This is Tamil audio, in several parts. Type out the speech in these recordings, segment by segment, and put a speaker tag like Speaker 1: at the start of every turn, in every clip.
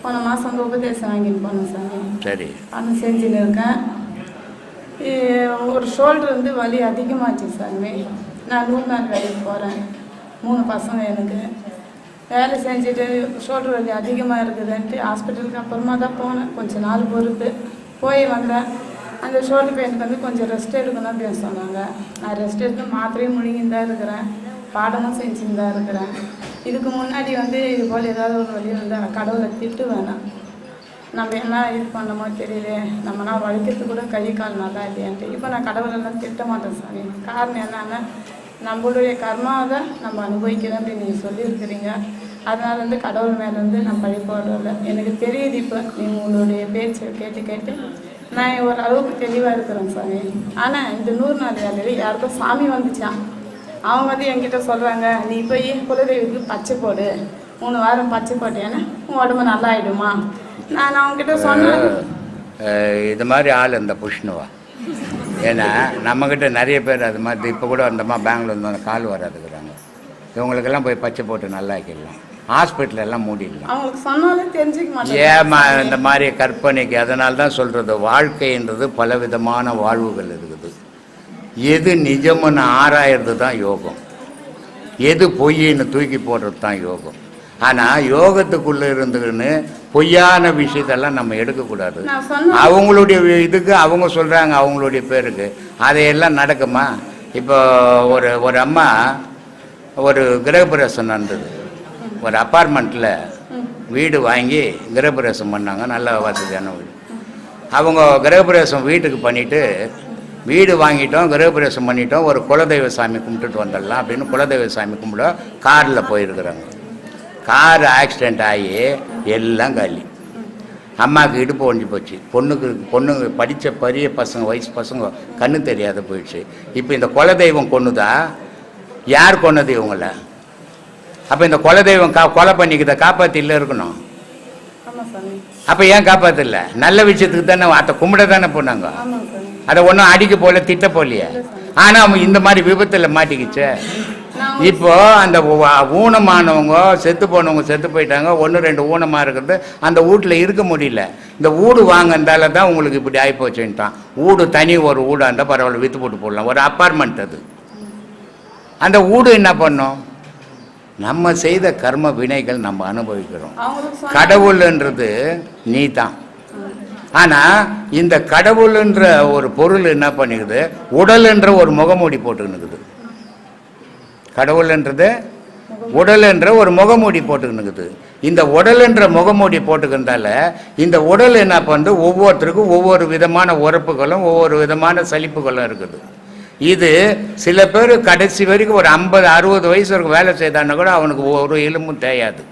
Speaker 1: போன மாதம் வந்து உபதேசம் வாங்கிட்டு போனேன் சாமி
Speaker 2: சரி.
Speaker 1: பணம் செஞ்சுன்னு இருக்கேன். ஒரு ஷோல்டர் வந்து வலி அதிகமாச்சு சாமி நான் நூறு நாள் வேலைக்கு போகிறேன் மூணு பசங்க எனக்கு. வேலை செஞ்சுட்டு ஷோல்டர் வலி அதிகமாக இருக்குதுன்ட்டு ஹாஸ்பிட்டலுக்கு அப்புறமா தான் போனேன். கொஞ்சம் நாள் பொறுத்து போய் வந்தேன். அந்த ஷோல்டர் பெயினுக்கு வந்து கொஞ்சம் ரெஸ்ட் எடுக்கணும் அப்படின்னு சொன்னாங்க. நான் ரெஸ்ட் எடுத்து மாத்திரையும் முழுங்கின்னு தான் இருக்கிறேன். பாடமும் செஞ்சுன்னு தான் இருக்கிறேன். இதுக்கு முன்னாடி வந்து இது போல் ஏதாவது ஒரு வழி இருந்தால் கடவுளை திட்டு வேணாம். நம்ம என்ன இது பண்ணமோ தெரியல. நம்மனா வலிக்கிறது கூட கை கால் நல்லா இல்லையான்ட்டு. இப்போ நான் கடவுளெல்லாம் திட்ட மாட்டேன் சாமி. காரணம் என்னன்னா நம்மளுடைய கர்மாவை நம்ம அனுபவிக்கிறோம் அப்படின்னு நீங்கள் சொல்லியிருக்கிறீங்க. அதனால் வந்து கடவுள் மேலே வந்து நான் பழி போடல எனக்கு தெரியுது இப்போ நீங்கள் உங்களுடைய பேச்சை கேட்டு கேட்டு. நான் ஒரு அளவுக்கு தெளிவாக இருக்கிறேன் சாமி. ஆனால் இந்த நூறு நாள் வேலையில் யாருக்கும் சாமி வந்துச்சான் அவங்க வந்து என்கிட்ட சொல்கிறாங்க நீ போய் குலதெய்வத்துக்கு பச்சை போடு. மூணு வாரம் பச்சை போட்டேன்னா உன் உடம்பு நல்லா ஆயிடுமா? நான் அவங்ககிட்ட சொன்னேன்.
Speaker 2: இது மாதிரி ஆள் இந்த புஷ்ணுவா? ஏன்னா நம்மக்கிட்ட நிறைய பேர் அது மாதிரி இப்போ கூட அந்தம்மா பெங்களூர் வந்து கால் வராதுக்குறாங்க இவங்களுக்கெல்லாம் போய் பச்சை போட்டு நல்லா ஆக்கிடலாம். ஹாஸ்பிட்டல் எல்லாம் மூடிடலாம். ஏமா இந்த மாதிரி கற்பனைக்கு அதனால தான் சொல்கிறது வாழ்க்கைன்றது பலவிதமான வாழ்வுகள் இருக்குது. எது நிஜம்னு ஆராயிறது தான் யோகம். எது பொய்ன்னு தூக்கி போடுறது தான் யோகம். ஆனால் யோகத்துக்குள்ளே இருந்துக்கின்னு பொய்யான விஷயத்தெல்லாம் நம்ம எடுக்கக்கூடாது. அவங்களுடைய இதுக்கு அவங்க சொல்கிறாங்க அவங்களுடைய பேருக்கு. அதையெல்லாம் நடக்குமா? இப்போ ஒரு ஒரு அம்மா ஒரு கிரகப்பிரவேசம் நடந்தது. ஒரு அப்பார்ட்மெண்ட்டில் வீடு வாங்கி கிரகப்பிரவேசம் பண்ணாங்க நல்ல வசதியான வீடு. அவங்க கிரகப்பிரவேசம் வீட்டுக்கு பண்ணிவிட்டு வீடு வாங்கிட்டோம் கிரகப்பிரவேசம் பண்ணிட்டோம் ஒரு குலதெய்வ சாமி கும்பிட்டுட்டு வந்துடலாம் அப்படின்னு குலதெய்வ சாமி கும்பிட காரில் போயிருக்கிறாங்க. கார் ஆக்சிடெண்ட் ஆகி எல்லாம் காலி. அம்மாவுக்கு இடுப்பு ஒஞ்சி போச்சு. பொண்ணுக்கு பொண்ணுங்க படித்த பெரிய பசங்க வயசு பசங்க கண்ணு தெரியாத போயிடுச்சு. இப்போ இந்த குலதெய்வம் கொன்னுதா? யார் கொன்னது இவங்கள? அப்போ இந்த குலதெய்வம் கா கொலை பண்ணிக்கிறத காப்பாற்றி இல்லை இருக்கணும் அப்போ ஏன் காப்பாற்றல நல்ல விஷயத்துக்கு தானே அதை கும்பிட தானே போனாங்க. அதை ஒன்றும் அடிக்க போல திட்ட போலையே. ஆனால் இந்த மாதிரி விபத்தில் மாட்டிக்கிச்சே. இப்போ அந்த ஊனமானவங்க செத்து போனவங்க செத்து போயிட்டாங்க. ஒன்று ரெண்டு ஊனமாக இருக்கிறது அந்த வீட்டில் இருக்க முடியல. இந்த வீடு வாங்கினதால தான் உங்களுக்கு இப்படி ஆகிப்போச்சுன்ட்டான் வீடு தனி ஒரு வீடாக இருந்தால் பரவாயில்ல விற்று போட்டு போடலாம். ஒரு அப்பார்ட்மெண்ட் அது. அந்த வீடு என்ன பண்ணும்? நம்ம செய்த கர்ம வினைகள் நம்ம அனுபவிக்கிறோம். கடவுள்ன்றது நீ தான் ஆனால் இந்த கடவுள்ன்ற ஒரு பொருள் என்ன பண்ணிக்குது? உடல்ன்ற ஒரு முகமூடி போட்டுக்கினுக்குது. கடவுள்ன்றது உடல் என்ற ஒரு முகமூடி போட்டுக்கினுக்குது. இந்த உடல் என்ற முகமூடி போட்டுக்கிறதால இந்த உடல் என்ன பண்ணுது? ஒவ்வொருத்தருக்கும் ஒவ்வொரு விதமான உறப்புகளும் ஒவ்வொரு விதமான சலிப்புகளும் இருக்குது. இது சில பேர் கடைசி வரைக்கும் ஒரு ஐம்பது அறுபது வயசு வரைக்கும் வேலை செய்தான்னா கூட அவனுக்கு ஒரு எலும்பும் தேயாது.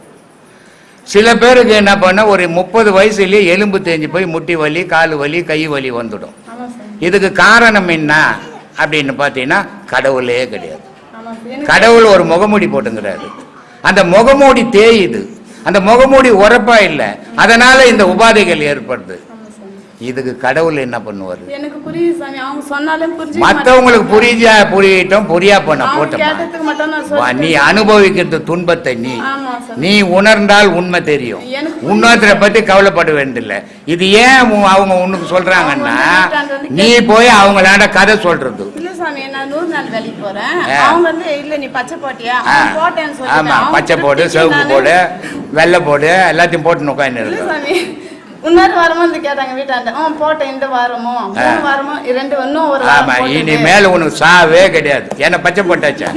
Speaker 2: சில பேருக்கு என்ன பண்ண ஒரு முப்பது வயசுலயே எலும்பு தேஞ்சு போய் முட்டி வலி கால் வலி கை வலி வந்துடும். இதுக்கு காரணம் என்ன அப்படின்னு பார்த்தீங்கன்னா கடவுளே கிடையாது. கடவுள் ஒரு முகமூடி போட்டுங்கிறாரு. அந்த முகமூடி தேயுது. அந்த முகமூடி உரப்பா இல்லை. அதனால இந்த உபாதைகள் ஏற்படுது. இதுக்கு கடவுள் என்ன பண்ணுவார்? மற்றவங்களுக்கு புரிஞ்சா புரியட்டும் புரியா பண்ண போட்டோமா? நீ அனுபவிக்கிறது துன்பத்தை நீ. நீ உணர்ந்தால் உண்மை தெரியும். இன்னொருத்தரை பத்தி கவலைப்பட வேண்டியதில்லை. இது ஏன் அவங்க உனக்கு சொல்றாங்கன்னா நீ போய் அவங்களாண்ட கதை சொல்றது.
Speaker 1: நான் நூறு நாள் வேலைக்கு போறேன்.
Speaker 2: ஆ.
Speaker 1: அவங்க வந்து இல்ல நீ பச்சை போட்டியா? போட்டேன்னு சொல்லி
Speaker 2: ஆமா பச்சை போடு சிவப்பு போடு வெள்ளை போடு எல்லாத்தையும் போட்டு உட்காந்து இருக்கு
Speaker 1: இன்னொரு வாரமும் வந்து கேட்டாங்க வீட்டாண்ட ஆ போட்டேன் இந்த வாரமும். மூணு வாரமும் ரெண்டு இன்னும் ஒரு
Speaker 2: ஆமா. இனிமேல் உனக்கு சாவே கிடையாது. ஏன்னா பச்சை போட்டாச்சா?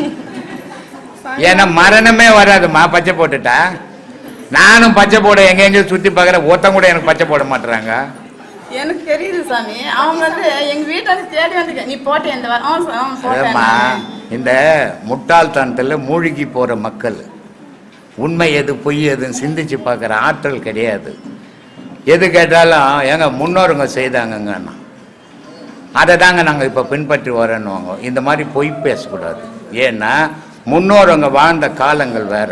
Speaker 2: ஏன்னா மரணமே வராதும்மா பச்சை போட்டுட்டா. நானும் பச்சை போட எங்க எங்கேயும் சுத்தி பார்க்குறேன் ஒருத்தன் கூட எனக்கு பச்சை போட மாட்டுறாங்க.
Speaker 1: எனக்கு தெரியுது சாமி. அவங்க வந்து எங்க வீட்டாண்ட தேடி வந்து நீ போட்டேன் இந்த வாரம் போட்டேன்
Speaker 2: முட்டாள்தனத்தில் மூழ்கி போகிற மக்கள். உண்மை எது பொய் எதுன்னு சிந்திச்சு பார்க்குற ஆற்றல் கிடையாது. எது கேட்டாலும் எங்க முன்னோருங்க செய்தாங்கங்கன்னா அதை தாங்க நாங்கள் இப்போ பின்பற்றி வரணுவாங்க இந்த மாதிரி பொய் பேசக்கூடாது. ஏன்னா முன்னோரவங்க வாழ்ந்த காலங்கள் வேற.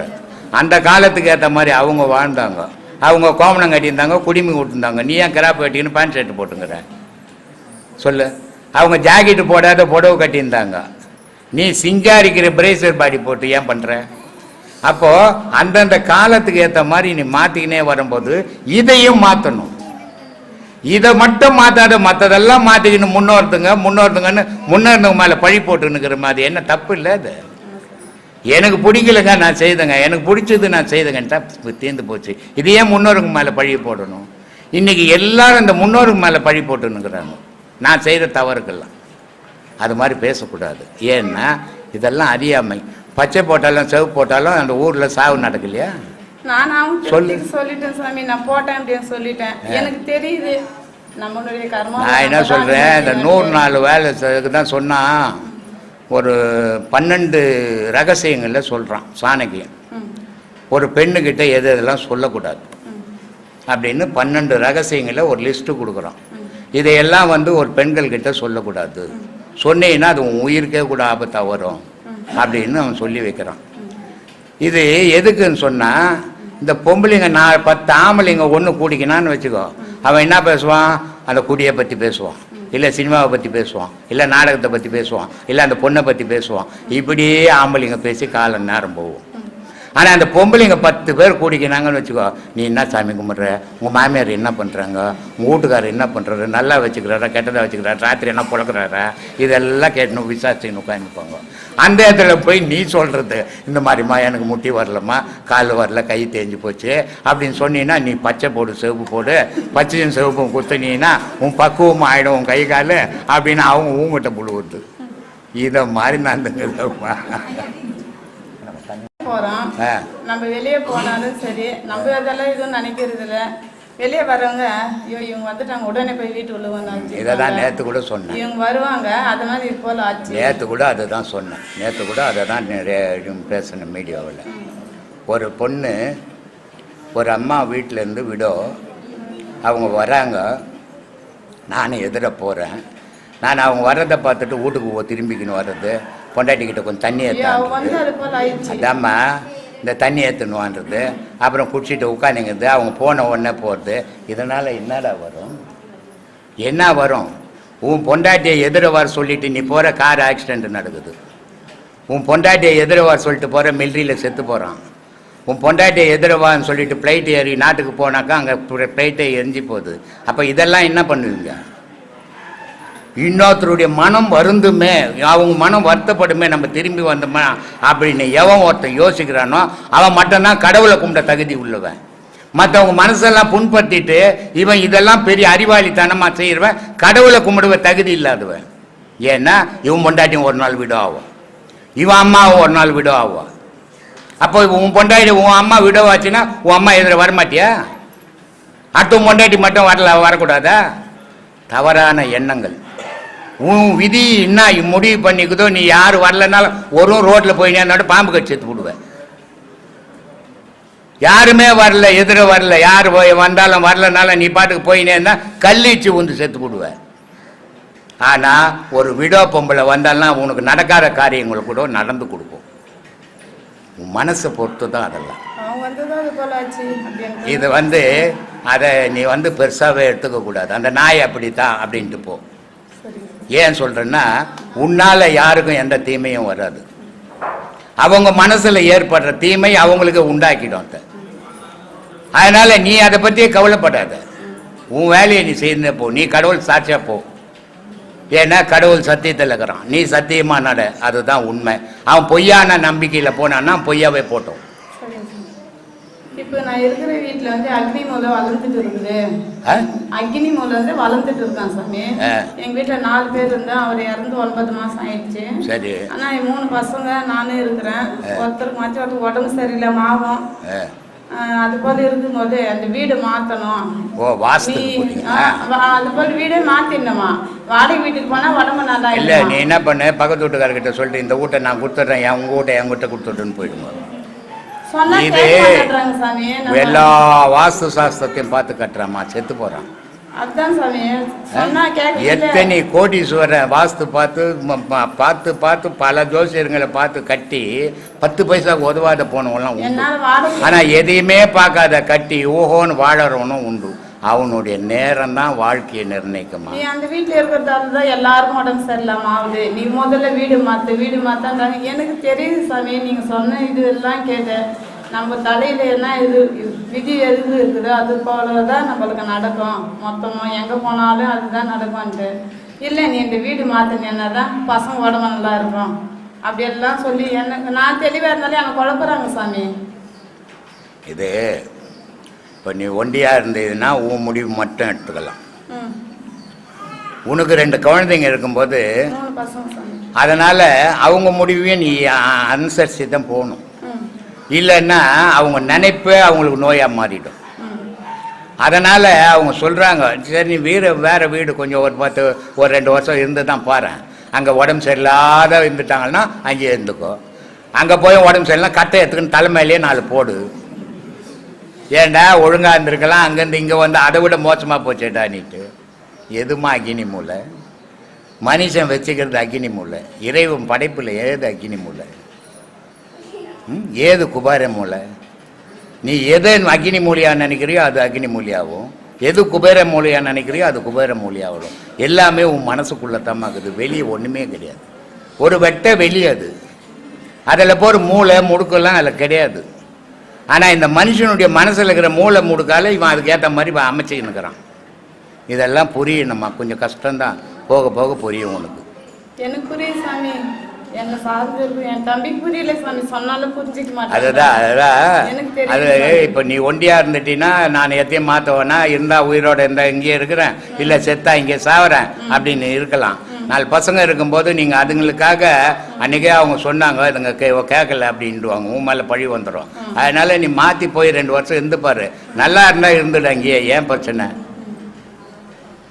Speaker 2: அந்த காலத்துக்கு ஏற்ற மாதிரி அவங்க வாழ்ந்தாங்க. அவங்க கோமணம் கட்டியிருந்தாங்க குடிமி விட்டுருந்தாங்க நீ ஏன் கிராப் கட்டின்னு பேண்ட் ஷர்ட் போட்டுங்கிற? சொல்லு. அவங்க ஜாக்கெட்டு போடாத புடவை கட்டியிருந்தாங்க. நீ சிங்காரிக்கிற பிரேசர் பாடி போட்டு ஏன் பண்ணுற அப்போ அந்தந்த காலத்துக்கு ஏற்ற மாதிரி நீ மாற்றிக்கினே வரும்போது இதையும் மாற்றணும் இதை மட்டும் மாற்றாத மற்றதெல்லாம் மாற்றிக்கின்னு முன்னோர்த்துங்க முன்னோர்த்துங்கன்னு முன்னோர்ந்தவங்க மேலே பழி போட்டுன்னுக்கிற மாதிரி. என்ன தப்பு இல்லை அது? எனக்கு பிடிக்கலங்க நான் செய்தேங்க. எனக்கு பிடிச்சது நான் செய்தேங்கன்ட்டா தீர்ந்து போச்சு. இது ஏன் முன்னோருங்க மேலே பழி போடணும்? இன்னைக்கு எல்லாரும் இந்த முன்னோருங்க மேலே பழி போட்டுன்னுக்குறாங்க நான் செய்த தவறுக்கெல்லாம் அது மாதிரி பேசக்கூடாது. ஏன்னா இதெல்லாம் அறியாமை. பச்சை போட்டாலும் செவப்பு போட்டாலும் அந்த ஊரில் சாவு நடக்கலையா?
Speaker 1: நான் அவங்க
Speaker 2: சொல்லு.
Speaker 1: திருப்திக்கு சொல்லிட்டேன் சாமி. நான் போட்டேன் அப்படின்னு சொல்லிட்டேன். எனக்கு தெரியுது. நம்மளுடைய கர்மம்
Speaker 2: நான் என்ன சொல்கிறேன் இந்த நூறு நாலு வேலை தான் சொன்னான். ஒரு பன்னெண்டு ரகசியங்களில் சொல்கிறான் சாணக்கியன்
Speaker 1: ம்,
Speaker 2: ஒரு பெண்ணுக்கிட்ட எது எதெல்லாம் சொல்லக்கூடாது. அப்படின்னு பன்னெண்டு ரகசியங்களை ஒரு லிஸ்ட்டு கொடுக்குறான். இதையெல்லாம் வந்து ஒரு பெண்கள் கிட்ட சொல்லக்கூடாது சொன்னீங்கன்னா அது உன் உயிருக்கே கூட ஆபத்தாக வரும். அப்படின்னு அவன் சொல்லி வைக்கிறான். இது எதுக்குன்னு சொன்னால் இந்த பொம்பளைங்க நான் பத்து ஆம்பளைங்க ஒன்று கூடிக்கினான்னு வச்சுக்கோ. அவன் என்ன பேசுவான்? அந்த குடியை பற்றி பேசுவான். இல்லை சினிமாவை பற்றி பேசுவான் இல்லை நாடகத்தை பற்றி பேசுவான் இல்லை அந்த பொண்ணை பற்றி பேசுவான். இப்படியே ஆம்பளைங்க பேசி காலம் நேரம் போகும். ஆனால் அந்த பொம்பளைங்க பத்து பேர் கூடிக்கினாங்கன்னு வச்சுக்கோ நீ என்ன சாமி கும்பிட்ற? உங்கள் மாமியார் என்ன பண்ணுறாங்க உங்கள் வீட்டுக்காரர் என்ன பண்ணுறாரு நல்லா வச்சுக்கிறாரா? கெட்டதாக வச்சுக்கிறாரு? ராத்திரி என்ன பிழக்கிறாரா இதெல்லாம் கேட்டணும் விசாரிச்சுன்னு உட்காந்துப்பாங்க அந்த இடத்துல போய் நீ சொல்கிறது இந்த மாதிரிம்மா எனக்கு முட்டி வரலம்மா கால் வரல கை தேஞ்சு போச்சு அப்படின்னு சொன்னீங்கன்னா நீ பச்சை போடு சிவப்பு போடு. பச்சையும் சிவப்பும் கொடுத்தனீங்கன்னா உன் பக்குவம் ஆகிடும் உன் கை கால் அப்படின்னு அவங்க ஊங்கிட்ட புழுவுது. இதை மாதிரி நடந்துங்கிறதம்மா
Speaker 1: போறோம்.
Speaker 2: ஆ.
Speaker 1: நம்ம வெளியே போனாலும் சரி நம்ம அதெல்லாம் எதுவும் நினைக்கிறது இல்ல வெளியே வர்றவங்க ஐயோ இவங்க வந்துட்டாங்க உடனே போய் வீட்டுக்குள்ள வந்து
Speaker 2: இதை தான். நேற்று கூட சொன்னேன்.
Speaker 1: இவங்க வருவாங்க அது மாதிரி இது போல ஆச்சு.
Speaker 2: நேற்று கூட அதை தான் சொன்னேன். நேற்று கூட அதை தான் பேசினேன் மீடியாவில். ஒரு பொண்ணு ஒரு அம்மா வீட்டிலேருந்து விடோ அவங்க வராங்க நானும் எதிர போகிறேன் நான் அவங்க வர்றதை பார்த்துட்டு வீட்டுக்கு திரும்பிக்கின்னு வர்றது. பொண்டாட்டிக்கிட்ட கொஞ்சம் தண்ணி
Speaker 1: ஆயிடுச்சு.
Speaker 2: அதாம்மா இந்த தண்ணி ஏற்றணுவான்றது அப்புறம் குடிச்சிட்டு உட்காந்துங்கிறது அவங்க போன உடனே போகிறது இதனால் என்னடா வரும்? என்ன வரும்? உன் பொண்டாட்டியை எதிர வர சொல்லிட்டு நீ போகிற கார் ஆக்சிடென்ட் நடக்குது. உன் பொண்டாட்டியை எதிர வர சொல்லிட்டு போகிற மிலிட்ரியில் செத்து போகிறான் உன் பொண்டாட்டியை எதிரவான்னு சொல்லிட்டு ஃப்ளைட் ஏறி நாட்டுக்கு போனாக்கா அங்கே ஃப்ளைட்டை எரிஞ்சு போகுது. அப்போ இதெல்லாம் என்ன பண்ணுவீங்க? இன்னொருத்தருடைய மனம் வருந்துமே அவங்க மனம் வருத்தப்படுமே நம்ம திரும்பி வந்தோமா? அப்படின்னு எவன் ஒருத்தன் யோசிக்கிறானோ அவன் மட்டும்தான் கடவுளை கும்பிட தகுதி உள்ளவன். மற்றவங்க மனசெல்லாம் புண்படுத்திட்டு இவன் இதெல்லாம் பெரிய அறிவாளித்தனமா செய்கிறவன் கடவுளை கும்பிடுவ தகுதி இல்லாதவன். ஏன்னா இவன் பொண்டாட்டியும் ஒரு நாள் விடோ ஆகும் இவன் அம்மாவும் ஒரு நாள் விடோ ஆகும் அப்போ உன் பொண்டாட்டி உன் அம்மா விடோ ஆச்சுன்னா உன் அம்மா எதிர வரமாட்டியா? அடுத்த பொண்டாட்டி மட்டும் வரல வரக்கூடாதா? தவறான எண்ணங்கள். உன் விதி என்ன முடிவு பண்ணிக்குதோ நீ யார் வரலனாலும் ஒரு ரோட்டில் போய் நேர்னாலும் பாம்பு கட்சி செத்து விடுவேன் யாருமே வரல எதிர வரல யார் போய் வந்தாலும் வரலனாலும் நீ பாட்டுக்கு போயினே இருந்தா கல்லீச்சு உந்து செத்து விடுவேன் ஆனா ஒரு விடோ பொம்பளை வந்தால்னா உனக்கு நடக்காத காரியங்களை கூட நடந்து கொடுக்கும். உன் மனசை பொறுத்து தான் அதெல்லாம் இது வந்து அதை நீ வந்து பெருசாகவே எடுத்துக்க கூடாது அந்த நாய் அப்படித்தான் அப்படின்ட்டு போ. ஏன் சொல்றேன்னா உன்னால யாருக்கும் எந்த தீமையும் வராது. அவங்க மனசுல ஏற்படுற தீமை அவங்களுக்கு உண்டாக்கிடும் அதை அதனால நீ அதை பத்தியே கவலைப்படாத. உன் வேலையை நீ செய்த போ. நீ கடவுள் சாட்சியா போ. ஏன்னா கடவுள் சத்தியத்தில் இருக்கிறான். நீ சத்தியமா நட. அதுதான் உண்மை. அவன் பொய்யான நம்பிக்கையில போனான்னா பொய்யாவே போட்டோம்.
Speaker 1: இப்போ நான் இருக்கிற வீட்டில் வந்து அக்னி மூலம் வளர்ந்துட்டு இருக்குது? அக்னி மூலம் வந்து வளர்ந்துட்டு இருக்கான் சாமி.
Speaker 2: ஆ.
Speaker 1: எங்க வீட்டுல நாலு பேர் இருந்தா அவர் இறந்து ஒன்பது மாசம் ஆயிடுச்சு.
Speaker 2: சரி.
Speaker 1: ஆனா என் மூணு பசங்க நானும் இருக்கிறேன். ஒருத்தருக்கு மாற்றி ஒருத்தருக்கு உடம்பு
Speaker 2: ஆ.
Speaker 1: ஆஹ் அது போல இருக்கும்போது அந்த வீடு மாத்தணும்.
Speaker 2: ஓ வாஸ்துக்கு
Speaker 1: நீ
Speaker 2: போறீங்களா
Speaker 1: ஆஹ் வா- அது போல வீடே மாத்திடணுமா? வாடகை வீட்டுக்கு போனா உடம்பு நல்லா
Speaker 2: இல்ல? நீ என்ன பண்ணு? பக்கத்து வீட்டுக்காரர்கிட்ட சொல்லிட்டு இந்த வீட்டை நான் கொடுத்துட்றேன் என் உங்க வீட்டை என் வீட்டை கொடுத்துட்டுன்னு போயிடுங்க இது எல்லா வாஸ்து சாஸ்திரத்தையும் பார்த்து கட்டுறாம்மா செத்து போறான்.
Speaker 1: கேட்க
Speaker 2: எத்தனை கோடீஸ்வரன் வாஸ்து பார்த்து பார்த்து பார்த்து பல ஜோசியர்களை பார்த்து கட்டி பத்து பைசாக்கு உதவாத போனவங்களாம் உண்டு.
Speaker 1: என்னால வாடகை
Speaker 2: ஆனா எதையுமே பார்க்காத கட்டி ஓஹோன்னு வாழறவனும் உண்டு. அவனுடைய நேரம் தான் வாழ்க்கையை நிர்ணயிக்குமா?
Speaker 1: நீ அந்த வீட்டுல இருக்கிறதால தான் எல்லாருக்கும் உடம்பு சரியில்லாம ஆகுது. நீ முதல்ல வீடு மாத்து வீடு மாத்தான்றாங்க. எனக்கு தெரியுது சாமி நீங்க சொன்ன இது எல்லாம் கேட்டேன் நம்ம தலையில என்ன இது விதி எது இருக்குதோ? அது போலதான் நம்மளுக்கு நடக்கும். மொத்தமா எங்க போனாலும் அதுதான் நடக்கும்ன்ட்டு. இல்லை நீ இந்த வீடு மாத்தினா தான் பசங்க உடம்பு நல்லா இருக்கும். அப்படியெல்லாம் சொல்லி எனக்கு நான் தெளிவா இருந்தாலும் எனக்கு குழப்புறாங்க சாமி.
Speaker 2: இது இப்போ நீ ஒண்டியா இருந்ததுன்னா உன் முடிவு மட்டும் எடுத்துக்கலாம். உனக்கு ரெண்டு குழந்தைங்க இருக்கும்போது அதனால அவங்க முடிவையும் நீ அ- அனுசரிச்சு தான் போகணும். இல்லைன்னா அவங்க நினைப்பே அவங்களுக்கு நோயா மாறிடும். அதனால அவங்க சொல்றாங்க சரி நீ வீடு வேற வீடு கொஞ்சம் ஒரு பத்து ஒரு ரெண்டு வருஷம் இருந்து தான் பாரு. அங்க உடம்பு சரியில்லாத இருந்துட்டாங்கன்னா அங்கே இருந்துக்கோ. அங்க போய் உடம்பு சரியில்லாம் கட்டை எடுத்துக்கின்னு தலைமையிலேயே நாலு போடு. ஏன்டா ஒழுங்கா இருந்திருக்கலாம்? அங்கேருந்து இங்க வந்து அதை விட மோசமா போச்சேடானிட்டு எதுமா அக்னி மூலை? மனுஷன் வச்சுக்கிறது அக்னி மூலை. இறைவன் படைப்புல ஏது அக்னி மூலை? ம்? ஏது குபார மூலை? நீ எதை அக்னி மூலியா நினைக்கிறியோ அது அக்னி மூலியாகும் எது குபேர மூலியா நினைக்கிறியோ அது குபேர மூலியாகும் எல்லாமே உன் மனசுக்குள்ளே தான் இருக்குது வெளியே ஒண்ணுமே கிடையாது. ஒரு வெட்ட வெளி அது. அதில் போகிற மூளை முடுக்கெல்லாம் அதில் கிடையாது. ஆனால் இந்த மனுஷனுடைய மனசில் இருக்கிற மூளை முடுக்கால இவன் அதுக்கு ஏற்ற மாதிரி இவன் அமைச்சுக்கின்னு இருக்கிறான். இதெல்லாம் புரியணுமா கொஞ்சம் கஷ்டம்தான். போக போக புரியும் உனக்கு.
Speaker 1: எனக்கு புரியுது சாமி. என்ன சார்ந்து இருக்கு. என் தம்பிக்கு புரியல சாமி. சொன்னாலும் புரிஞ்சுக்க மாட்டேன்.
Speaker 2: அதுதான் அதுதான். அது. இப்போ நீ ஒண்டியா இருந்துட்டீன்னா நான் எத்தையும் மாத்தவனா இருந்தா உயிரோட இருந்தா இங்கேயே இருக்கிறேன். இல்ல செத்தா இங்கே சாவறேன். அப்படின்னு இருக்கலாம். நாலு பசங்க இருக்கும்போது நீங்க அதுங்களுக்காக அன்னைக்கே அவங்க சொன்னாங்க இதுங்க கே கேட்கல அப்படின்டுவாங்க. உன் மேல பழி வந்துடும் அதனால நீ மாத்தி போய் ரெண்டு வருஷம் இருந்து பாரு. நல்லா இருந்தா இருந்துடு அங்கேயே ஏன் பிரச்சனை?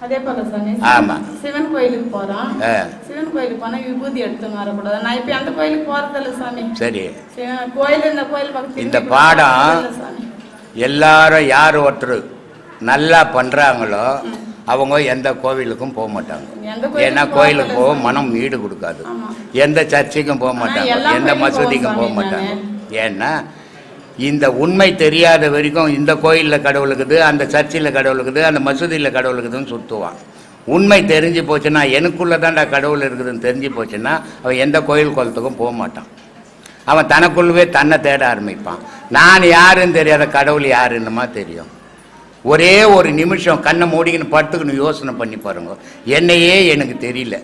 Speaker 1: அதே போல சாமி
Speaker 2: ஆமா.
Speaker 1: சிவன் கோயிலுக்கு போறோம்
Speaker 2: ஆ.
Speaker 1: சிவன் கோயிலுக்கு போனா விபூதி எடுத்துன்னு வரக்கூடாது. நான் இப்ப அந்த கோயிலுக்கு போறதில்ல சாமி.
Speaker 2: சரி.
Speaker 1: கோயில் இந்த கோயில் பக்கத்து
Speaker 2: இந்த பாடம் எல்லாரும் யார் ஒருத்தர் நல்லா பண்றாங்களோ அவங்க எந்த கோவிலுக்கும் போக மாட்டாங்க. ஏன்னா கோயிலுக்கு போக மனம் ஈடு கொடுக்காது. எந்த சர்ச்சுக்கும் போக மாட்டாங்க. எந்த மசூதிக்கும் போக மாட்டாங்க. ஏன்னா இந்த உண்மை தெரியாத வரைக்கும் இந்த கோயிலில் கடவுளுக்குது அந்த சர்ச்சில் கடவுளுக்குது அந்த மசூதியில் கடவுளுக்குதுன்னு சுற்றுவான் உண்மை தெரிஞ்சு போச்சுன்னா எனக்குள்ளே தான்டா கடவுள் இருக்குதுன்னு தெரிஞ்சு போச்சுன்னா அவன் எந்த கோயில் குளத்துக்கும் போக மாட்டான். அவன் தனக்குள்ளவே தன்னை தேட ஆரம்பிப்பான். நான் யாருன்னு தெரியாத கடவுள் யாருன்னுமா தெரியும். ஒரே ஒரு நிமிஷம் கண்ணை மூடிக்கின்னு படுத்துக்கணும் யோசனை பண்ணி பாருங்க. என்னையே எனக்கு தெரியல.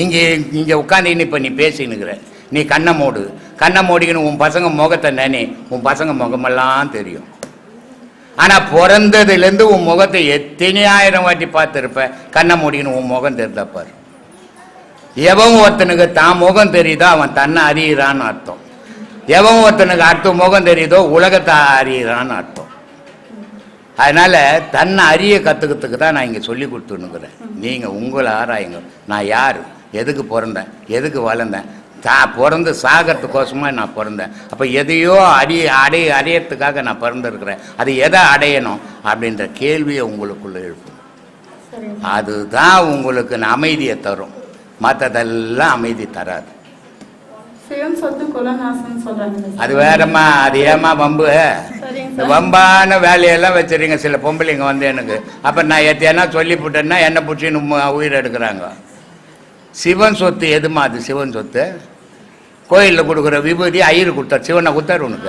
Speaker 2: இங்கே இங்கே உட்காந்து இப்போ நீ பேசினுக்கிற? நீ கண்ணை மூடு. கண்ணை மூடிக்கணும் உன் பசங்க முகத்தை நினை. உன் பசங்க முகமெல்லாம் தெரியும். ஆனால் பிறந்ததுலேருந்து உன் முகத்தை எத்தனை ஆயிரம் வாட்டி பார்த்துருப்ப? கண்ணை மூடிக்கின்னு உன் முகம் தெரிந்தா பாரு. எவன் ஒருத்தனுக்கு தான் முகம் தெரியுதோ அவன் தன்னை அறியிறான்னு அர்த்தம். எவன் ஒருத்தனுக்கு அடுத்த முகம் தெரியுதோ உலகத்தை அறியிறான்னு அர்த்தம். அதனால தன்னை அறிய கற்றுக்கிறதுக்கு தான் நான் இங்கே சொல்லி கொடுத்துன்னுக்குறேன். நீங்கள் உங்களை ஆராயுங்க. நான் யார்? எதுக்கு பிறந்தேன்? எதுக்கு வளர்ந்தேன்? தா பிறந்து சாகிறதுக்கோசமாக நான் பிறந்தேன். அப்போ எதையோ அடி அடைய அடையறதுக்காக நான் பிறந்திருக்கிறேன். அது எதை அடையணும்? அப்படின்ற கேள்வியை உங்களுக்குள்ள எழுப்பும். அதுதான் உங்களுக்கு அமைதியை தரும். மற்றதெல்லாம் அமைதி தராது.
Speaker 1: சிவன் சொத்து சொல்றாங்க
Speaker 2: அது வேறம்மா அது ஏமா வம்பு? இந்த வம்பான வேலையெல்லாம் வச்சிருங்க சில பொம்பளைங்க வந்து எனக்கு. அப்போ நான் எத்தையானா சொல்லிவிட்டேன்னா என்ன பிடிச்சின்னு உயிர் எடுக்கிறாங்க. சிவன் சொத்து எதுமா அது சிவன் சொத்து? கோயிலில் கொடுக்குற விபூதி ஐயர் கொடுத்தாரு. சிவனை கொடுத்தாரு உனக்கு.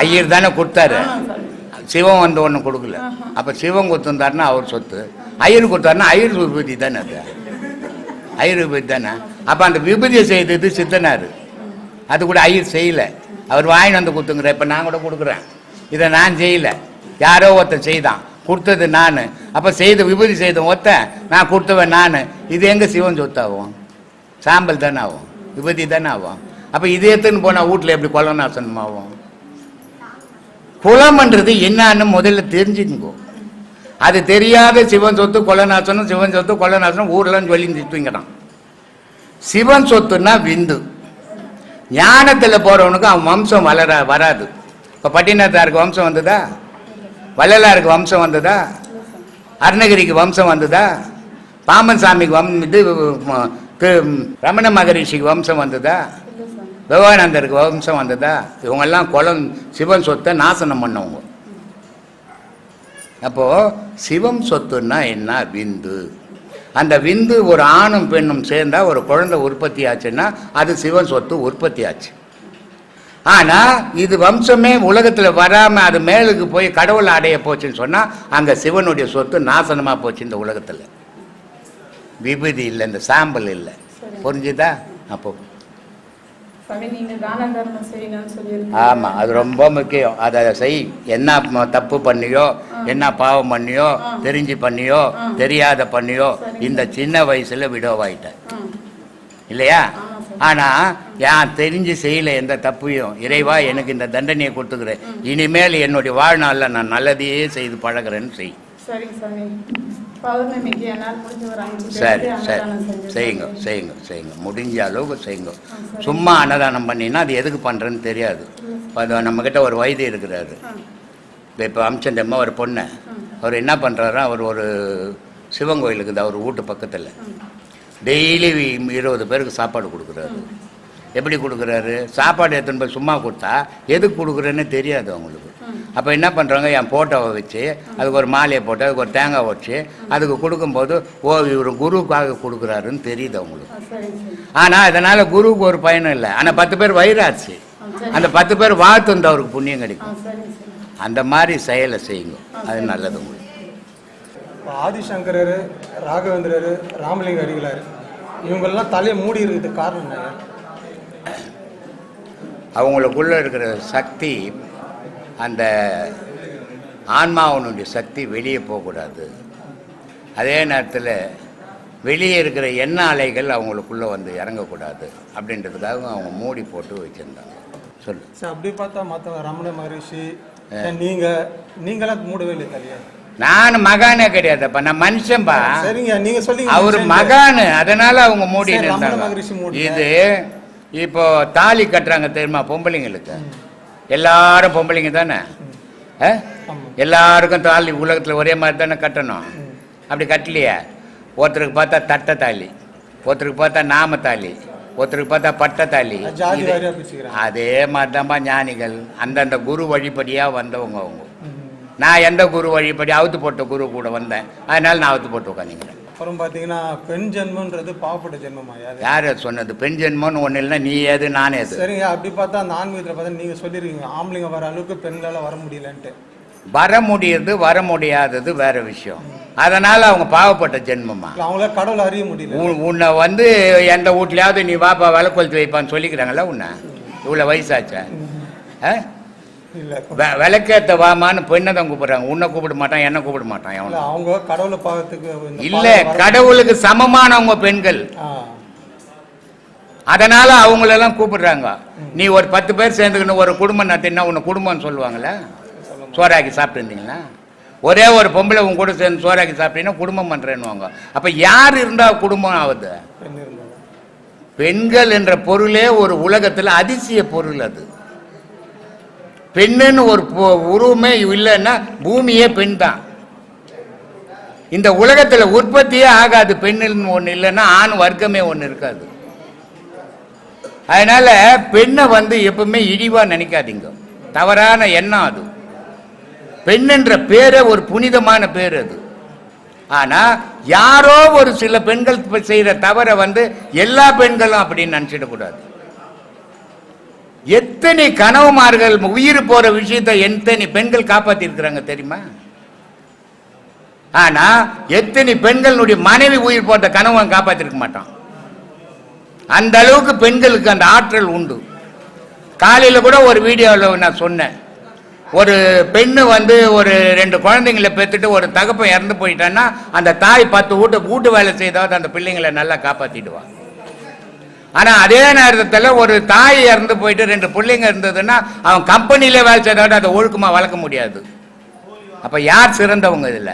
Speaker 2: ஐயர் தானே கொடுத்தாரு. சிவன் வந்து ஒன்று கொடுக்கல. அப்போ சிவன் கொடுத்துருந்தாருன்னா அவர் சொத்து. ஐயர் கொடுத்தாருன்னா ஐயர் விபூதி தானே அது. ஐயர் விபதி தானே? அப்போ அந்த விபூதியை செய்தது சித்தனார். அது கூட ஐயர் செய்யலை. அவர் வாங்கி வந்து கொடுத்துங்கிற இப்போ நான் கூட கொடுக்குறேன். இதை நான் செய்யலை. யாரோ ஒருத்தன் செய்தான். கொடுத்தது நான். அப்போ செய்த விபூதி செய்த ஒருத்தன் நான் கொடுத்தவன் நான். இது எங்கே சிவன் சொத்தாகும்? சாம்பல் தானே ஆகும் விபூதி தானே ஆகும் அப்போ இது எடுத்துன்னு போனால் வீட்டில் எப்படி குளம் ஆகும் குலம்ன்றது என்னன்னு முதல்ல தெரிஞ்சுக்கோ அது தெரியாத சிவன் சொத்து கொலநாசனம் சிவன் சொத்து கொலநாசனம் ஊர்லன்னு சொல்லி திட்டுங்கிறான் சிவன் சொத்துன்னா விந்து. ஞானத்தில் போறவனுக்கு அவன் வம்சம் வளர வராது. இப்போ பட்டினத்தாருக்கு வம்சம் வந்ததா? வள்ளலாருக்கு வம்சம் வந்ததா? அருணகிரிக்கு வம்சம் வந்ததா? பாமன் சாமிக்கு வம் இது ரமண மகரிஷிக்கு வம்சம் வந்ததா? விவேகானந்தருக்கு வம்சம் வந்ததா? இவங்கெல்லாம் குளம் சிவன் சொத்தை நாசனம் பண்ணவங்க. அப்போது சிவம் சொத்துன்னா என்ன? விந்து. அந்த விந்து ஒரு ஆணும் பெண்ணும் சேர்ந்தால் ஒரு குழந்தை உற்பத்தி ஆச்சுன்னா அது சிவன் சொத்து உற்பத்தி ஆச்சு. ஆனால் இது வம்சமே உலகத்தில் வராமல் அது மேலுக்கு போய் கடவுளை அடைய போச்சுன்னு சொன்னால் அங்கே சிவனுடைய சொத்து நாசனமாக போச்சு இந்த உலகத்தில். விபூதி இல்லை இந்த சாம்பல் இல்லை. புரிஞ்சுதா? அப்போ ஆமா அது ரொம்ப முக்கியம். அதை செய். என்ன தப்பு பண்ணியோ என்ன பாவம் பண்ணியோ. தெரிஞ்சு பண்ணியோ. தெரியாத பண்ணியோ. இந்த சின்ன வயசுல விடோவாயிட்ட.
Speaker 1: ம்
Speaker 2: இல்லையா. ஆனா யான் தெரிஞ்சு செய்யல எந்த தப்பையும். இறைவா எனக்கு இந்த தண்டனையை கொடுத்துக்கிறேன் இனிமேல் என்னுடைய வாழ்நாளில் நான் நல்லதையே செய்து பழகுறேன்னு செய்.
Speaker 1: பௌர்ணமிக்கு என்னால் முடிஞ்ச ஒரு அஞ்சு
Speaker 2: சரி சரி. செய்யுங்க. செய்யுங்க செய்யுங்க. முடிஞ்ச அளவுக்கு செய்யுங்க. சும்மா அன்னதானம் பண்ணினா அது எதுக்கு பண்றேன்னு தெரியாது. அது நம்மக்கிட்ட ஒரு வைத்தியம் இருக்கிறாரு. இப்போ இப்போ அம்சண்டம்மா ஒரு பொண்ணு. அவர் என்ன பண்ணுறாரா அவர் ஒரு சிவன் கோயிலுக்கு தான் அவர் வீட்டு பக்கத்தில். டெய்லி இருபது பேருக்கு சாப்பாடு கொடுக்குறாரு. எப்படி கொடுக்குறாரு? சாப்பாடு எடுத்துன்னு போய் சும்மா கொடுத்தா எதுக்கு கொடுக்குறேன்னு தெரியாது அவங்களுக்கு. அப்போ என்ன பண்ணுறாங்க என் ஃபோட்டோவை வச்சு அதுக்கு ஒரு மாலையை போட்டு அதுக்கு ஒரு தேங்காய் வச்சு அதுக்கு கொடுக்கும்போது ஓ இவர் குருவுக்காக கொடுக்குறாருன்னு தெரியுது அவங்களுக்கு.
Speaker 1: ஆ, சரிங்க சாமி.
Speaker 2: ஆனால் இதனால் குருவுக்கு ஒரு பயனும் இல்லை. ஆனால் பத்து பேர் வயிறாச்சு. அந்த பத்து பேர் வாழ்த்து வந்து அவருக்கு புண்ணியம் கிடைக்கும். அந்த மாதிரி செயலை செய்யுங்க. அது நல்லது உங்களுக்கு.
Speaker 3: ஆதிசங்கரர் ராகவேந்திரர் ராமலிங்க அடிகளார் இவங்கெல்லாம் தலையை மூடி இருக்கிறதுக்கு காரணம் என்ன?
Speaker 2: அவங்களுக்குள்ள இருக்கிற சக்தி அந்த ஆன்மாவனுடைய சக்தி வெளியே போகக்கூடாது. அதே நேரத்தில் வெளியே இருக்கிற எண்ண அலைகள் அவங்களுக்குள்ளே வந்து இறங்கக்கூடாது. அப்படின்றதுக்காக அவங்க மூடி போட்டு வச்சுருந்தாங்க. சொல்லு.
Speaker 3: சரி அப்படி பார்த்தா மற்ற ரமண மகரிஷி நீங்க நீங்களாம் மூடவே இல்லை தலையை?
Speaker 2: நான் மகானே கிடையாதுப்பா நான் மனுஷன்பா?
Speaker 3: சரிங்க நீங்க சொல்லிங்க
Speaker 2: அவர் மகானு அதனால அவங்க மூடி. இது இப்போ தாலி கட்டுறாங்க தெரியுமா பொம்பளைங்களுக்கு? எல்லாரும் பொம்பளைங்க தானே. எல்லாருக்கும் தாலி உலகத்தில் ஒரே மாதிரி தானே கட்டணும். அப்படி கட்டலையே. ஒருத்தருக்கு பார்த்தா தட்டை தாலி ஒருத்தருக்கு பார்த்தா நாம தாலி ஒருத்தருக்கு பார்த்தா பட்டை தாலி. அதே மாதிரி தான்ப்பா ஞானிகள். அந்தந்த குரு வழிப்படியாக வந்தவங்க அவங்க. நான் எந்த குரு வழிப்படி அவுத்து போட்ட குரு கூட வந்தேன். அதனால நான் அவுத்து போட்டு உட்காந்துக்கிறேன்
Speaker 3: அப்புறம் பார்த்தீங்கன்னா பெண் ஜென்மன்றது பாவப்பட்ட ஜென்மமா யாரு?
Speaker 2: யார் சொன்னது? பெண் ஜென்மம்னு ஒன்று இல்லைன்னா நீ ஏது நான் ஏது?
Speaker 3: சரிங்க அப்படி பார்த்தா அந்த ஆன்மீகத்தில் பார்த்தா நீங்க சொல்லிருக்கீங்க ஆம்பளைங்க வர அளவுக்கு பெண்களால வர முடியலன்ட்டு.
Speaker 2: வர முடியறது வர முடியாதது வேற விஷயம். அதனால அவங்க பாவப்பட்ட ஜென்மமா?
Speaker 3: இல்ல, அவங்களால கடவுளை அறிய முடியல.
Speaker 2: உன்- உன்னை வந்து எந்த வீட்லயாவது நீ வாப்பா விலை கொளுத்து வைப்பான்னு சொல்லிக்கிறாங்களா உன்னை? இவ்வளோ வயசாச்சா? ஆ? விளக்கேத்த வாமான்னு பெண்ணை தான் கூப்பிடுறாங்க. உன்னை கூப்பிட மாட்டான் என்ன கூப்பிட மாட்டான்
Speaker 3: அவங்க கடவுளை பார்க்கறதுக்கு
Speaker 2: இல்ல கடவுளுக்கு சமமானவங்க பெண்கள். அதனால அவங்களெல்லாம் கூப்பிடுறாங்க. நீ ஒரு பத்து பேர் சேர்ந்துக்கின்னு ஒரு குடும்பம் நடத்தினா உன்னை குடும்பம்னு சொல்லுவாங்களே? சோறாக்கி சாப்பிட்டு இருந்தீங்களா ஒரே ஒரு பொம்பளை உன் கூட சேர்ந்து சோறாக்கி சாப்பிட்டீங்கன்னா குடும்பம் பண்றேன்னுவாங்க. அப்ப யார் இருந்தா குடும்பம் ஆகுது? பெண்கள் என்ற பொருளே ஒரு உலகத்துல அதிசய பொருள் அது. பெண்ணுன்னு ஒரு பொ- உருவமே இல்லைன்னா பூமியே பெண் தான். இந்த உலகத்தில் உற்பத்தியே ஆகாது பெண்ணுன்னு ஒன்று இல்லைன்னா ஆண் வர்க்கமே ஒன்று இருக்காது. அதனால பெண்ணை வந்து எப்பவுமே இழிவா நினைக்காதீங்க. தவறான எண்ணம் அது. பெண்ணுன்ற பேரே ஒரு புனிதமான பேர் அது. ஆனா யாரோ ஒரு சில பெண்கள் செய்கிற செய்யற தவறை வந்து எல்லா பெண்களும் அப்படின்னு நினைச்சிடக்கூடாது. எத்தனை கனவுமார்கள் உயிர் போற விஷயத்தை எத்தனை பெண்கள் காப்பாத்தி இருக்கிறாங்க தெரியுமா? ஆனா எத்தனை பெண்களுடைய மனைவி உயிர் போட்ட கனவு அவன் காப்பாத்திருக்க மாட்டான். அந்த அளவுக்கு பெண்களுக்கு அந்த ஆற்றல் உண்டு. காலையில கூட ஒரு வீடியோவில் நான் சொன்னேன். ஒரு பெண்ணு வந்து ஒரு ரெண்டு குழந்தைங்களை பெற்றுட்டு ஒரு தகப்பன் இறந்து போயிட்டான்னா அந்த தாய் பத்து வீட்டு வீட்டு வேலை செய்தாவது அந்த பிள்ளைங்களை நல்லா காப்பாத்திடுவா. ஆனா அதே நேரத்தில் ஒரு தாய் இறந்து போயிட்டு ரெண்டு பிள்ளைங்க இருந்ததுன்னா அவன் கம்பெனியில வேலை செய்தோட அதை ஒழுக்கமா வளர்க்க முடியாது. அப்ப யார் சிறந்தவங்க இதுல?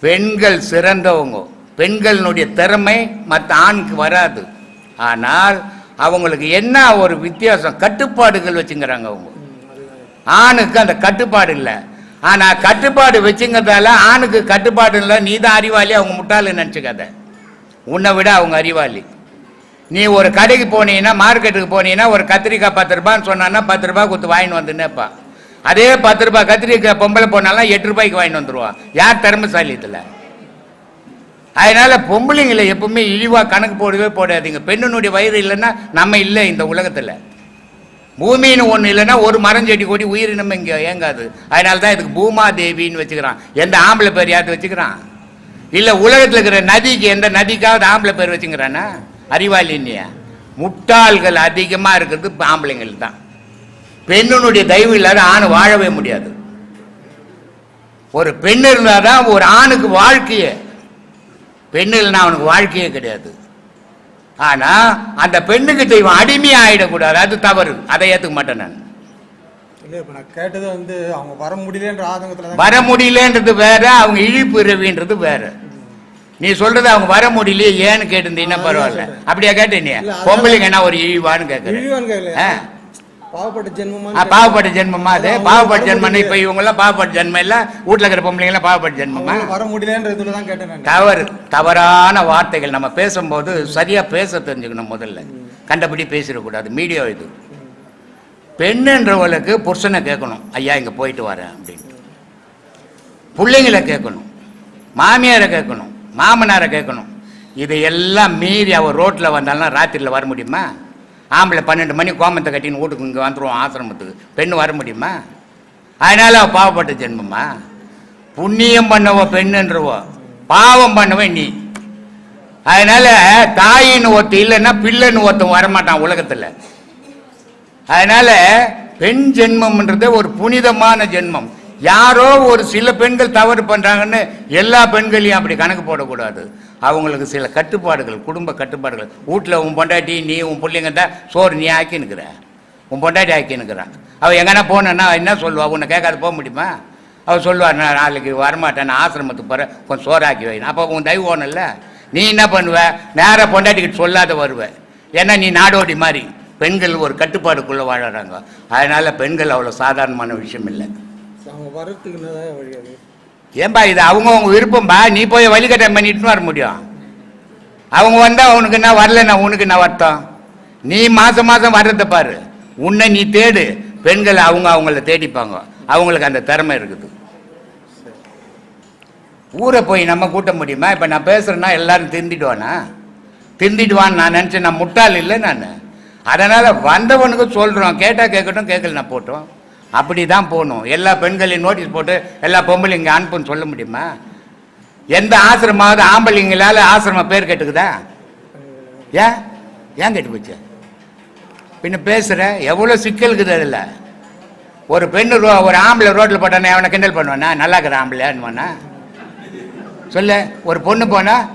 Speaker 2: பெண்கள் சிறந்தவங்க. பெண்களினுடைய திறமை மற்ற ஆணுக்கு வராது. ஆனால் அவங்களுக்கு என்ன ஒரு வித்தியாசம்? கட்டுப்பாடுகள் வச்சுங்கிறாங்க அவங்க. ஆணுக்கு அந்த கட்டுப்பாடு இல்லை. ஆனால் கட்டுப்பாடு வச்சுங்கிறதால ஆணுக்கு கட்டுப்பாடு இல்லை. நீ தான் அறிவாளி அவங்க முட்டாளு நினச்சிக்காத. உன்னை விட அவங்க அறிவாளி. நீ ஒரு கடைக்கு போனீங்கன்னா மார்க்கெட்டுக்கு போனீங்கன்னா ஒரு கத்திரிக்காய் பத்து ரூபான்னு சொன்னான்னா பத்து ரூபாய் கொடுத்து வாங்கிட்டு வந்துன்னேப்பா அதே பத்து ரூபாய் கத்திரிக்காய் பொம்பளை போனாலும் எட்டு ரூபாய்க்கு வாங்கிட்டு வந்துடுவான் யார் திறமைசாலி இதில்? அதனால பொம்பளைங்களை எப்பவுமே இழிவாக கணக்கு போடவே போடாதீங்க. பெண்ணினுடைய வயிறு இல்லைன்னா நம்ம இல்லை இந்த உலகத்தில். பூமின்னு ஒன்று இல்லைன்னா ஒரு மரம் செடி கொடி உயிரினம் இங்கே ஏங்காது அதனால தான் இதுக்கு பூமா தேவின்னு வச்சுக்கிறான். எந்த ஆம்பளை பேர் யார்த்து வச்சுக்கிறான்? இல்லை உலகத்தில் இருக்கிற நதிக்கு எந்த நதிக்காவது ஆம்பளை பேர் வச்சுக்கிறானா அறிவாளின்னியா முட்டாள்கள் அதிகமாக இருக்கிறது ஆம்பளைங்கள் தான். பெண்ணினுடைய தயவு இல்லாத ஆண் வாழவே முடியாது. ஒரு பெண் இருந்தால் தான் ஒரு ஆணுக்கு வாழ்க்கையே. பெண் இல்லைன்னா அவனுக்கு வாழ்க்கையே கிடையாது. ஆனா அந்த பெண்ணுக்கு தெய்வம் அடிமையா ஆயிடக்கூடாது அது தவறு. அதை ஏத்துக்க மாட்டேன் நான்.
Speaker 3: கேட்டது வந்து அவங்க வர முடியலன்ற ஆதங்கத்தில்
Speaker 2: வர முடியலன்றது வேற அவங்க இழிப்பு இரவின்றது வேற. நீ சொல்றது அவங்க வர முடியலையே ஏன்னு கேட்டிருந்தீங்கன்னா பரவாயில்ல. அப்படியா
Speaker 3: அதான்
Speaker 2: பொம்பளைங்க என்ன ஒரு இழிவான்னு கேட்கறேன்.
Speaker 3: பாவப்பட்ட ஜென்மமா
Speaker 2: பாவப்பட்ட ஜென்மமா அது? பாவப்பட்ட ஜென்மம் இப்ப இவங்க எல்லாம் பாவப்பட்ட ஜென்மம் இல்ல வீட்டுல இருக்கிற பொம்பளைங்க எல்லாம் பாவப்பட்ட ஜென்மமா?
Speaker 3: வர முடியலன்ற இதுல தான் கேட்டேன்
Speaker 2: தவறு தவறான வார்த்தைகள். நம்ம பேசும்போது சரியா பேச தெரிஞ்சுக்கணும் முதல்ல. கண்டபடி பேசிடக்கூடாது. மீடியா இது. பெண்ணுன்றவளுக்கு புருஷனை கேட்கணும். ஐயா இங்க போயிட்டு வரேன் அப்படின்னு பிள்ளைங்களை கேட்கணும். மாமியாரை கேட்கணும். மாமனாரை கேட்கணும். இதையெல்லாம் மீறி அவர் ரோட்டில் வந்தாலும் ராத்திரியில் வர முடியுமா? ஆம்பளை பன்னெண்டு மணி கோமத்தை கட்டின்னு வீட்டுக்கு இங்கே வந்துடுவோம் ஆசிரமத்துக்கு. பெண்ணு வர முடியுமா? அதனால் அவள் பாவப்பட்ட ஜென்மமா? புண்ணியம் பண்ணவோ பெண்ணுன்றவோ பாவம் பண்ணவன் நீ. அதனால் தாயின்னு ஒருத்தன் இல்லைன்னா பிள்ளைன்னு ஒருத்தன் வரமாட்டான் உலகத்தில். அதனால் பெண் ஜென்மம்ன்றது ஒரு புனிதமான ஜென்மம். யாரோ ஒரு சில பெண்கள் தவறு பண்றாங்கன்னு எல்லா பெண்களையும் அப்படி கணக்கு போடக்கூடாது. அவங்களுக்கு சில கட்டுப்பாடுகள் குடும்ப கட்டுப்பாடுகள். வீட்டில் உன் பொண்டாட்டி நீ உன் பிள்ளைங்க தான் சோறு நீ ஆக்கினுக்கிற உன் பொண்டாட்டி ஆக்கினுக்கிறான் அவள் எங்கன்னா போனேன்னா என்ன சொல்லுவா? உன்னை கேட்காத போக முடியுமா? அவள் சொல்லுவார் நான் நாளைக்கு வரமாட்டேன் நான் ஆசிரமத்துக்கு போகிறேன் கொஞ்சம் சோறு ஆக்கி வை. அப்போ உன் தயவு இல்லை நீ என்ன பண்ணுவ? நேராக பொண்டாட்டிக்கிட்ட சொல்லாத வருவ. ஏன்னா நீ நாடோடி மாதிரி. பெண்கள் ஒரு கட்டுப்பாடுக்குள்ளே வாழறாங்க. அதனால் பெண்கள் அவ்வளோ சாதாரணமான விஷயம் இல்லை.
Speaker 3: அவங்க வர்றதுக்கு வழி அது?
Speaker 2: ஏன்பா இது அவங்கவுங்க விருப்பம்பா? நீ போய் வழிகட்டம் பண்ணிட்டு வர முடியும். அவங்க வந்தால் உனக்கு என்ன வரலன்னா உனக்கு என்ன வருத்தம்? நீ மாதம் மாதம் வர்றதை பாரு. உன்னை நீ தேடு. பெண்கள் அவங்க அவங்கள தேடிப்பாங்க. அவங்களுக்கு அந்த திறமை இருக்குது. ஊரை போய் நம்ம கூட்ட முடியுமா? இப்போ நான் பேசுகிறேன்னா எல்லாரும் திருந்திடுவானா திருந்திடுவான்னு நான் நினச்சேன். நான் முட்டாள் இல்லை நான். அதனால் வந்தவனுக்கு சொல்கிறோம் கேட்டால் கேட்கட்டும் கேட்கலனா போட்டோம். அப்படி தான் போகணும். எல்லா பெண்களையும் நோட்டீஸ் போட்டு எல்லா பொம்பளைங்க அனுப்புன்னு சொல்ல முடியுமா? எந்த ஆசிரமாவது ஆம்பளைங்களால ஆசிரம பேர் கேட்டுக்குதா? ஏன்? ஏன் கேட்டு போச்சு? பின்ன பேசுகிற எவ்வளோ சிக்கல் இருக்குது அதில்? ஒரு பெண்ணு ரோ ஒரு ஆம்பளை ரோட்டில் போட்டானே அவனை கிண்டல் பண்ணுவானா? நல்லா இருக்கிற ஆம்பளையான்னு சொல்ல ஒரு பொண்ணு போனால்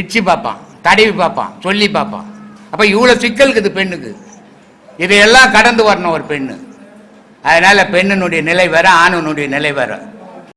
Speaker 2: இச்சி பார்ப்பான் தடவி பார்ப்பான் சொல்லி பார்ப்பான். அப்போ இவ்வளோ சிக்கல் இருக்குது பெண்ணுக்கு. இதையெல்லாம் கடந்து வரணும் ஒரு பெண்ணு. அதனால பெண்ணினுடைய நிலை வேற ஆணுனுடைய நிலை வேற.